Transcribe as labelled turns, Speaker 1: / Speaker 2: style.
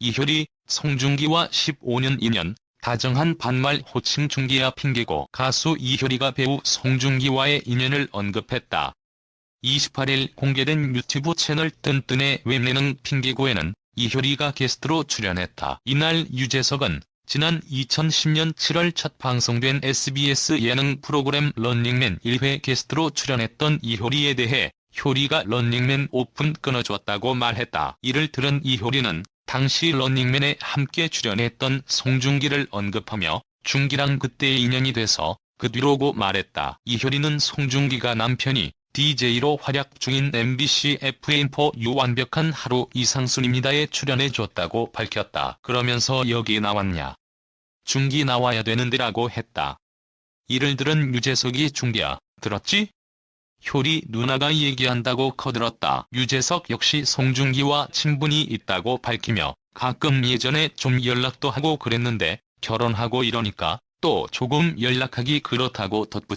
Speaker 1: 이효리, 송중기와 15년 인연, 다정한 반말 호칭 중기야 핑계고 가수 이효리가 배우 송중기와의 인연을 언급했다. 28일 공개된 유튜브 채널 뜬뜬의 웹예능 핑계고에는 이효리가 게스트로 출연했다. 이날 유재석은 지난 2010년 7월 첫 방송된 SBS 예능 프로그램 런닝맨 1회 게스트로 출연했던 이효리에 대해 효리가 런닝맨 오픈 끊어줬다고 말했다. 이를 들은 이효리는 당시 런닝맨에 함께 출연했던 송중기를 언급하며 중기랑 그때의 인연이 돼서 그 뒤로고 말했다. 이효리는 송중기가 남편이 DJ로 활약 중인 MBC FA4 유완벽한 하루 이상순입니다에 출연해줬다고 밝혔다. 그러면서 여기 나왔냐. 중기 나와야 되는데라고 했다. 이를 들은 유재석이 중기야, 들었지? 효리 누나가 얘기한다고 커들었다. 유재석 역시 송중기와 친분이 있다고 밝히며 가끔 예전에 좀 연락도 하고 그랬는데 결혼하고 이러니까 또 조금 연락하기 그렇다고 덧붙였다.